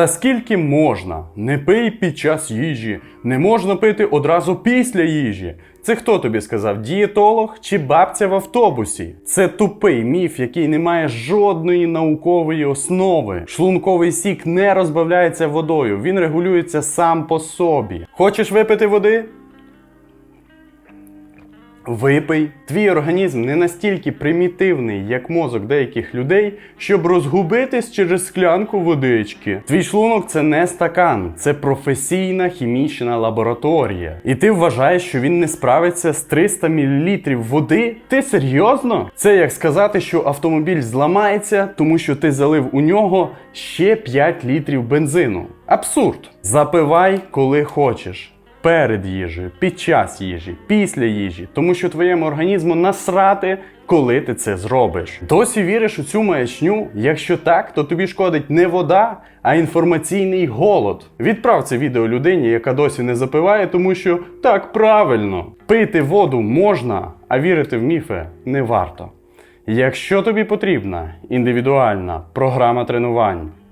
Та скільки можна? Не пий під час їжі, не можна пити одразу після їжі. Це хто тобі сказав? Дієтолог чи бабця в автобусі? Це тупий міф, який не має жодної наукової основи. Шлунковий сік не розбавляється водою, він регулюється сам по собі. Хочеш випити води? Випий, твій організм не настільки примітивний, як мозок деяких людей, щоб розгубитись через склянку водички. Твій шлунок це не стакан, це професійна хімічна лабораторія. І ти вважаєш, що він не справиться з 300 мл води? Ти серйозно? Це як сказати, що автомобіль зламається, тому що ти залив у нього ще 5 літрів бензину. Абсурд. Запивай, коли хочеш перед їжею, під час їжі, після їжі, тому що твоєму організму насрати, коли ти це зробиш. Досі віриш у цю маячню? Якщо так, то тобі шкодить не вода, а інформаційний голод. Відправ це відео людині, яка досі не запиває, тому що так правильно. Пити воду можна, а вірити в міфи не варто. Якщо тобі потрібна індивідуальна програма тренувань,